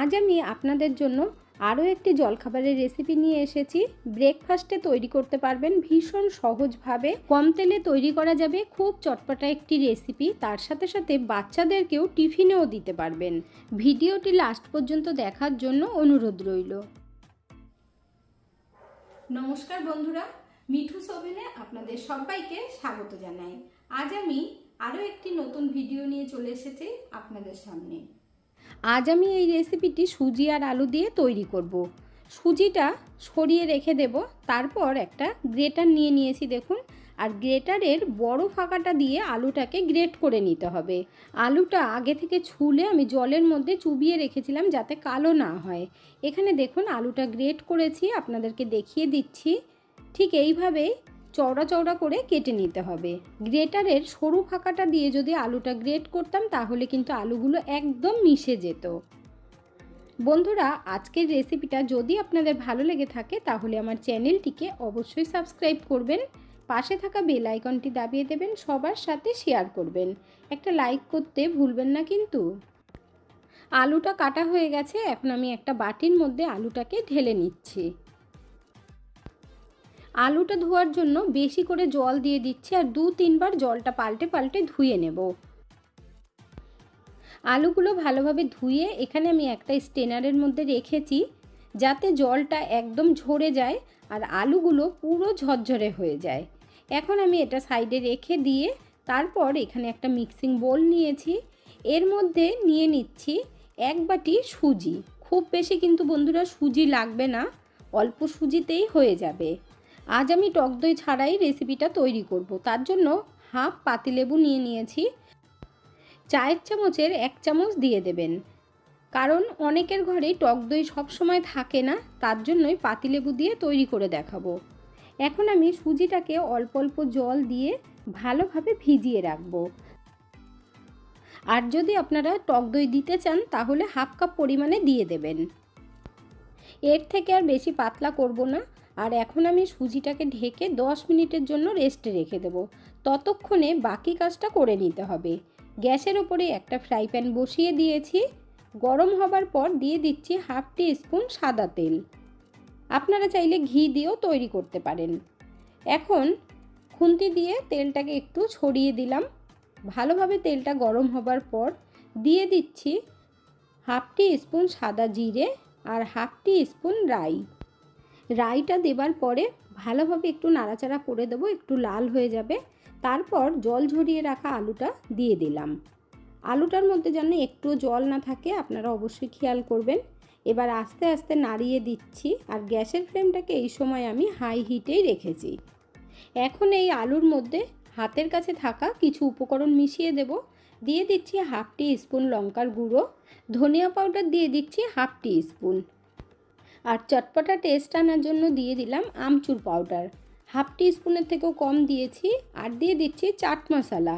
আজ আমি আপনাদের জন্য আরও একটি জলখাবারের রেসিপি নিয়ে এসেছি। ব্রেকফাস্টে তৈরি করতে পারবেন ভীষণ সহজভাবে। কম তেলে তৈরি করা যাবে খুব চটপটা একটি রেসিপি তার সাথে সাথে বাচ্চাদেরকেও টিফিনেও দিতে পারবেন। ভিডিওটি লাস্ট পর্যন্ত দেখার জন্য অনুরোধ রইল। নমস্কার বন্ধুরা, মিঠু সোভেনে আপনাদের সবাইকে স্বাগত জানাই। আজ আমি আরও একটি নতুন ভিডিও নিয়ে চলে এসেছি আপনাদের সামনে। আজ আমি এই রেসিপিটি সুজি আর আলু দিয়ে তৈরি করব। সুজিটা সরিয়ে রেখে দেব। তারপর একটা গ্রেটার নিয়ে নিয়েছি দেখুন। আর গ্রেটারের বড় ফাঁকাটা দিয়ে আলুটাকে গ্রেট করে নিতে হবে। আলুটা আগে থেকে ছুলে আমি জলের মধ্যে চুবিয়ে রেখেছিলাম যাতে কালো না হয়। এখানে দেখুন আলুটা গ্রেট করেছি, আপনাদেরকে দেখিয়ে দিচ্ছি। ঠিক এইভাবেই চওড়া চওড়া করে কেটে নিতে হবে। গ্রেটারের সরু ফাঁকাটা দিয়ে যদি আলুটা গ্রেট করতাম, তাহলে কিন্তু আলুগুলো একদম মিশে যেত। বন্ধুরা, আজকের রেসিপিটা যদি আপনাদের ভালো লেগে থাকে, তাহলে আমার চ্যানেলটিকে অবশ্যই সাবস্ক্রাইব করবেন, পাশে থাকা বেল আইকনটি দাবিয়ে দেবেন, সবার সাথে শেয়ার করবেন। একটা লাইক করতে ভুলবেন না কিন্তু। আলুটা কাটা হয়ে গেছে, এখন আমি একটা বাটির মধ্যে আলুটাকে ঢেলে নিচ্ছি। আলুটা ধোয়ার জন্য বেশি করে জল দিয়ে দিচ্ছি আর দু তিনবার জলটা পাল্টে পাল্টে ধুয়ে নেব। আলুগুলো ভালোভাবে ধুয়ে এখানে আমি একটা স্টেনারের মধ্যে রেখেছি যাতে জলটা একদম ঝরে যায় আর আলুগুলো পুরো ঝরঝরে হয়ে যায়। এখন আমি এটা সাইডে রেখে দিয়ে তারপর এখানে একটা মিক্সিং বোল নিয়েছি। এর মধ্যে নিয়ে নিচ্ছি এক বাটি সুজি। খুব বেশি কিন্তু বন্ধুরা সুজি লাগবে না, অল্প সুজিতেই হয়ে যাবে। আজ আমি টক দই ছাড়াই রেসিপিটা তৈরি করব। তার জন্য হাফ পাতিলেবু নিয়ে নিয়েছি। চায়ের চামচের এক চামচ দিয়ে দেবেন। কারণ অনেকের ঘরেই টক দই সবসময় থাকে না, তার জন্যই পাতিলেবু দিয়ে তৈরি করে দেখাবো। এখন আমি সুজিটাকে অল্প অল্প জল দিয়ে ভালোভাবে ভিজিয়ে রাখব। আর যদি আপনারা টক দই দিতে চান, তাহলে হাফ কাপ পরিমাণে দিয়ে দেবেন। এর থেকে আর বেশি পাতলা করব না। আর এখন আমি সুজিটাকে ঢেকে 10 মিনিটের জন্য রেস্টে রেখে দেবো। ততক্ষণে বাকি কাজটা করে নিতে হবে। গ্যাসের ওপরে একটা ফ্রাই প্যান বসিয়ে দিয়েছি। গরম হবার পর দিয়ে দিচ্ছি হাফ টি স্পুন সাদা তেল। আপনারা চাইলে ঘি দিয়েও তৈরি করতে পারেন। এখন খুন্তি দিয়ে তেলটাকে একটু ছড়িয়ে দিলাম। ভালোভাবে তেলটা গরম হবার পর দিয়ে দিচ্ছি হাফ টি স্পুন সাদা জিরে আর হাফ টি স্পুন রাই। রাইটা দেবার পরে ভালোভাবে একটু নাড়াচাড়া করে দেবো, একটু লাল হয়ে যাবে। তারপর জল ঝরিয়ে রাখা আলুটা দিয়ে দিলাম। আলুটার মধ্যে যেন একটু জল না থাকে, আপনারা অবশ্যই খেয়াল করবেন। এবার আস্তে আস্তে নাড়িয়ে দিচ্ছি, আর গ্যাসের ফ্লেমটাকে এই সময় আমি হাই হিটেই রেখেছি। এখন এই আলুর মধ্যে হাতের কাছে থাকা কিছু উপকরণ মিশিয়ে দেব। দিয়ে দিচ্ছি হাফ টি স্পুন লঙ্কার গুঁড়ো। ধনিয়া পাউডার দিয়ে দিচ্ছি হাফ টি স্পুন। আর চটপটা টেস্ট আনার জন্য দিয়ে দিলাম আমচুর পাউডার হাফ টি স্পুনের থেকেও কম দিয়েছি আর দিয়ে দিচ্ছি চাট মশলা।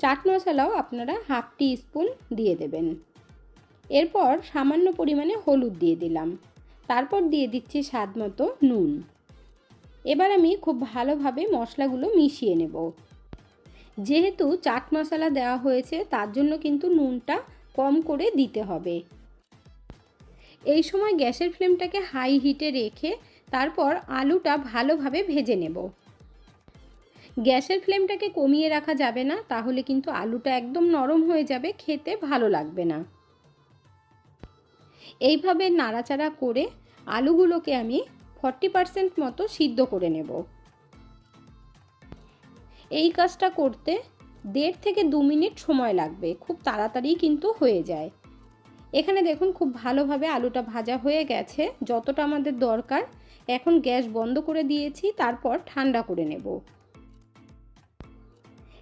চাট মশলাও আপনারা হাফ টি স্পুন দিয়ে দেবেন। এরপর সামান্য পরিমাণে হলুদ দিয়ে দিলাম। তারপর দিয়ে দিচ্ছি স্বাদ মতো নুন। এবার আমি খুব ভালোভাবে মশলাগুলো মিশিয়ে নেব। যেহেতু চাট মশলা দেওয়া হয়েছে, তার জন্য কিন্তু নুনটা কম করে দিতে হবে। এই সময় গ্যাসের ফ্লেমটাকে হাই হিটে রেখে তারপর আলুটা ভালোভাবে ভেজে নেব। গ্যাসের ফ্লেমটাকে কমিয়ে রাখা যাবে না, তাহলে কিন্তু আলুটা একদম নরম হয়ে যাবে, খেতে ভালো লাগবে না। এইভাবে নাড়াচাড়া করে আলুগুলোকে আমি ফর্টি পারসেন্ট মতো সিদ্ধ করে নেব। এই কাজটা করতে দেড় থেকে দু মিনিট সময় লাগবে, খুব তাড়াতাড়ি কিন্তু হয়ে যায়। এখানে দেখুন খুব ভালোভাবে আলুটা ভাজা হয়ে গেছে, যতটা আমাদের দরকার। এখন গ্যাস বন্ধ করে দিয়েছি, তারপর ঠান্ডা করে নেব।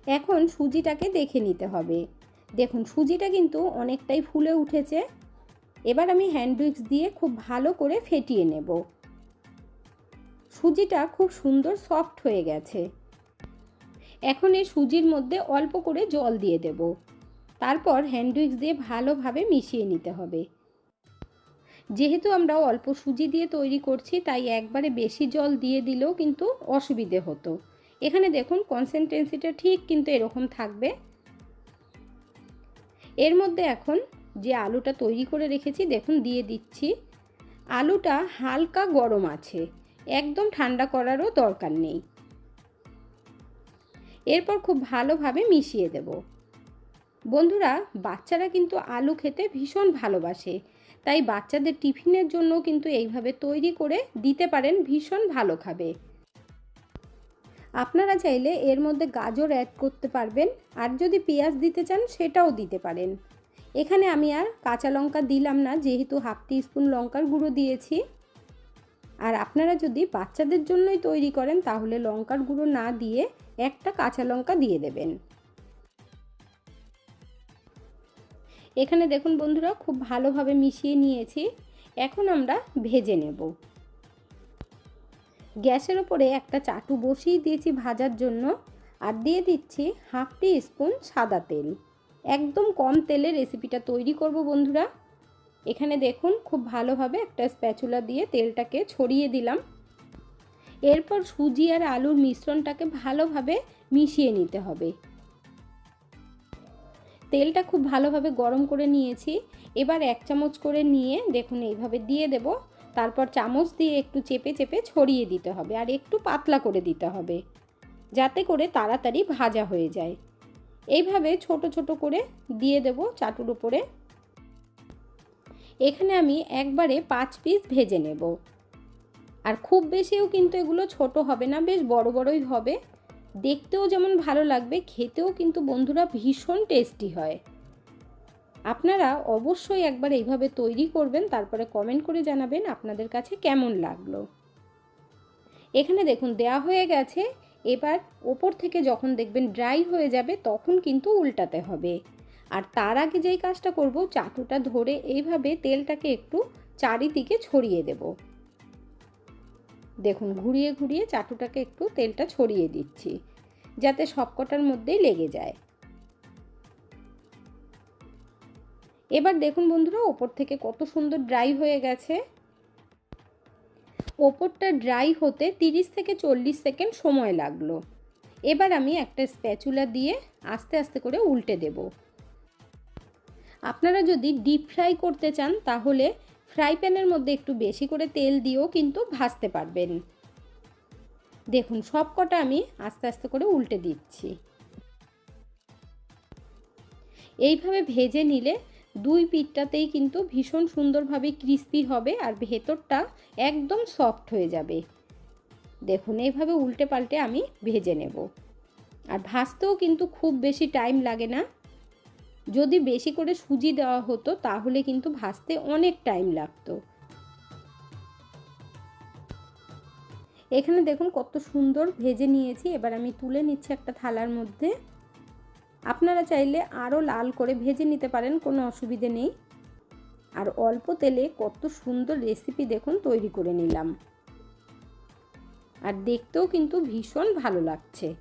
এখন সুজিটাকে দেখে নিতে হবে। দেখুন, সুজিটা কিন্তু অনেকটাই ফুলে উঠেছে। এবার আমি হ্যান্ড উইক্স দিয়ে খুব ভালো করে ফেটিয়ে নেব। সুজিটা খুব সুন্দর সফট হয়ে গেছে। এখন এই সুজির মধ্যে অল্প করে জল দিয়ে দেব। তারপর হ্যান্ড উইক্স দিয়ে ভালোভাবে মিশিয়ে নিতে হবে। যেহেতু আমরা অল্প সুজি দিয়ে তৈরি করছি, তাই একবারে বেশি জল দিয়ে দিলেও কিন্তু অসুবিধে হতো। এখানে দেখুন কনসেন্টেন্সিটা ঠিক কিন্তু এরকম থাকবে। এর মধ্যে এখন যে আলুটা তৈরি করে রেখেছি, দেখুন, দিয়ে দিচ্ছি। আলুটা হালকা গরম আছে, একদম ঠান্ডা করারও দরকার নেই। এরপর খুব ভালোভাবে মিশিয়ে দেব। বন্ধুরা, বাচ্চারা কিন্তু আলু খেতে ভীষণ ভালোবাসে। তাই বাচ্চাদের টিফিনের জন্য কিন্তু এইভাবে তৈরি করে দিতে পারেন, ভীষণ ভালো খাবে। আপনারা চাইলে এর মধ্যে গাজর অ্যাড করতে পারবেন, আর যদি পেঁয়াজ দিতে চান, সেটাও দিতে পারেন। এখানে আমি আর কাঁচা লঙ্কা দিলাম না, যেহেতু হাফ স্পুন লঙ্কার গুঁড়ো দিয়েছি। আর আপনারা যদি বাচ্চাদের জন্যই তৈরি করেন, তাহলে লঙ্কার গুঁড়ো না দিয়ে একটা কাঁচা লঙ্কা দিয়ে দেবেন। এখানে দেখুন বন্ধুরা, খুব ভালোভাবে মিশিয়ে নিয়েছি। এখন আমরা ভেজে নেব। গ্যাসের ওপরে একটা চাটু বসিয়ে দিয়েছি ভাজার জন্য, আর দিয়ে দিচ্ছি হাফ টি স্পুন সাদা তেল। একদম কম তেলে রেসিপিটা তৈরি করব বন্ধুরা। এখানে দেখুন, খুব ভালোভাবে একটা স্প্যাচুলা দিয়ে তেলটাকে ছড়িয়ে দিলাম। এরপর সুজি আর আলুর মিশ্রণটাকে ভালোভাবে মিশিয়ে নিতে হবে। তেলটা খুব ভালোভাবে গরম করে নিয়েছি। এবার এক চামচ করে নিয়ে দেখুন এইভাবে দিয়ে দেব। তারপর চামচ দিয়ে একটু চেপে চেপে ছড়িয়ে দিতে হবে আর একটু পাতলা করে দিতে হবে। যাতে করে তাড়াতাড়ি ভাজা হয়ে যায়। এইভাবে ছোট ছোট করে দিয়ে দেব চাটুর উপরে। এখানে আমি একবারে পাঁচ পিস ভেজে নেব। আর খুব বেশিও কিন্তু এগুলো ছোট হবে না, বেশ বড় বড়ই হবে। দেখতেও যেমন ভালো লাগবে, খেতেও কিন্তু বন্ধুরা ভীষণ টেস্টি হয়। আপনারা অবশ্যই একবার এইভাবে তৈরি করবেন, তারপরে কমেন্ট করে জানাবেন আপনাদের কাছে কেমন লাগল। এখানে দেখুন, দেয়া হয়ে গেছে, এবার ওপর থেকে যখন দেখবেন ড্রাই হয়ে যাবে, তখন কিন্তু উল্টাতে হবে। আর তার আগে যেই কাজটা করব, চাটুটা ধরে এইভাবে তেলটাকে একটু চারিদিকে ছড়িয়ে দেব। দেখুন, ঘুরিয়ে ঘুরিয়ে চাটুটাকে একটু তেলটা ছড়িয়ে দিচ্ছি, যাতে সবকটার মধ্যেই লেগে যায়। এবার দেখুন বন্ধুরা, ওপর থেকে কত সুন্দর ড্রাই হয়ে গেছে। ওপরটা ড্রাই হতে তিরিশ থেকে চল্লিশ সেকেন্ড সময় লাগল। এবার আমি একটা স্প্যাচুলা দিয়ে আস্তে আস্তে করে উল্টে দেব। আপনারা যদি ডিপ ফ্রাই করতে চান, তাহলে ফ্রাই প্যানের মধ্যে একটু বেশি করে তেল দিয়েও কিন্তু ভাজতে পারবেন। দেখুন সব কটা আমি আস্তে আস্তে করে উল্টে দিচ্ছি। এইভাবে ভেজে নিলে দুই পিঠটাতেই কিন্তু ভীষণ সুন্দরভাবে ক্রিস্পি হবে আর ভেতরটা একদম সফট হয়ে যাবে। দেখুন, এইভাবে উল্টে পাল্টে আমি ভেজে নেব। আর ভাজতেও কিন্তু খুব বেশি টাইম লাগে না। যদি বেশি করে সুজি দেওয়া হতো, তাহলে কিন্তু ভাজতে অনেক টাইম লাগতো। এখানে দেখুন কত সুন্দর ভেজে নিয়েছি। এবার আমি তুলে নিচ্ছি একটা থালার মধ্যে। আপনারা চাইলে আরও লাল করে ভেজে নিতে পারেন, কোনো অসুবিধে নেই। আর অল্প তেলে কত সুন্দর রেসিপি দেখুন তৈরি করে নিলাম। আর দেখতেও কিন্তু ভীষণ ভালো লাগছে।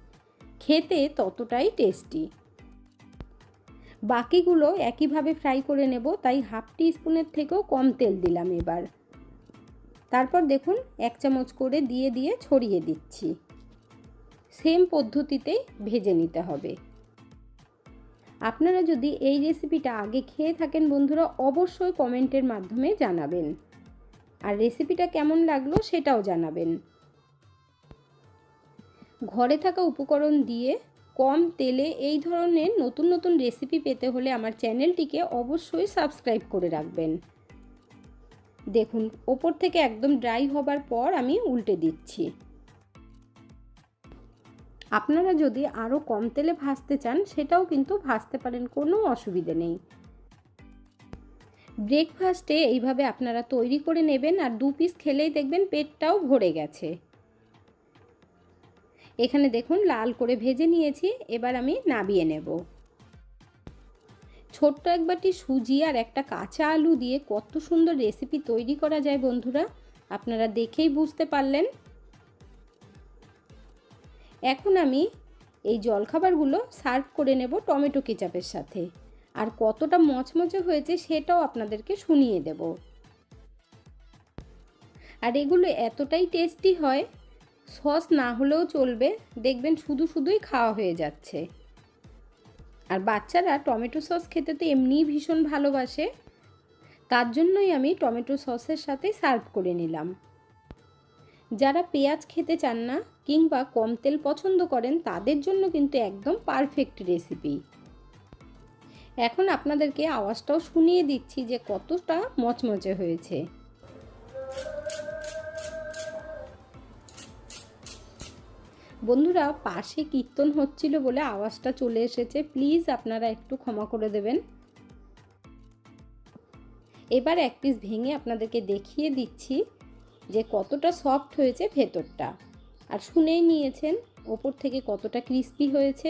খেতে ততটাই টেস্টি বাকিগুলো একইভাবে ফ্রাই করে নেব, তাই হাফ টি স্পুনের থেকেও কম তেল দিলাম এবার। তারপর দেখুন, এক চামচ করে দিয়ে দিয়ে ছড়িয়ে দিচ্ছি। সেম পদ্ধতিতেই ভেজে নিতে হবে। আপনারা যদি এই রেসিপিটা আগে খেয়ে থাকেন বন্ধুরা, অবশ্যই কমেন্টের মাধ্যমে জানাবেন। আর রেসিপিটা কেমন লাগল সেটাও জানাবেন। ঘরে থাকা উপকরণ দিয়ে কম তেলে এই ধরনের নতুন নতুন রেসিপি পেতে হলে আমার চ্যানেলটিকে অবশ্যই সাবস্ক্রাইব করে রাখবেন। দেখুন, ওপর থেকে একদম ড্রাই হবার পর আমি উল্টে দিচ্ছি। আপনারা যদি আরও কম তেলে ভাজতে চান, সেটাও কিন্তু ভাজতে পারেন, কোনো অসুবিধে নেই। ব্রেকফাস্টে এইভাবে আপনারা তৈরি করে নেবেন আর দু পিস খেলেই দেখবেন পেটটাও ভরে গেছে। এখানে দেখুন লাল করে ভেজে নিয়েছি, এবার আমি নাবিয়ে নেব। ছোট্ট এক বাটি সুজি আর একটা কাঁচা আলু দিয়ে কত সুন্দর রেসিপি তৈরি করা যায় বন্ধুরা, আপনারা দেখেই বুঝতে পারলেন। এখন আমি এই জলখাবারগুলো সার্ভ করে নেব টমেটো কেচাপের সাথে, আর কতটা মচমচে হয়েছে সেটাও আপনাদেরকে শুনিয়ে দেব। আর এগুলো এতটাই টেস্টি হয় সস না হলেও চলবে। দেখবেন শুধু শুধুই খাওয়া হয়ে যাচ্ছে। আর বাচ্চারা টমেটো সস খেতে তো এমনিই ভীষণ ভালোবাসে। তার জন্যই আমি টমেটো সসের সাথে সার্ভ করে নিলাম। যারা পেঁয়াজ খেতে চান না কিংবা কম তেল পছন্দ করেন, তাদের জন্য কিন্তু একদম পারফেক্ট রেসিপি। এখন আপনাদেরকে আওয়াজটাও শুনিয়ে দিচ্ছি যে কতটা মচমচে হয়েছে। বন্ধুরা, পাশে কীর্তন হচ্ছিল বলে আওয়াজটা চলে এসেছে। প্লিজ আপনারা একটু ক্ষমা করে দেবেন। এবার এক পিস ভেঙে আপনাদেরকে দেখিয়ে দিচ্ছি যে কতটা সফট হয়েছে ভেতরটা। আর শুনেই নিয়েছেন, ওপর থেকে কতটা ক্রিস্পি হয়েছে।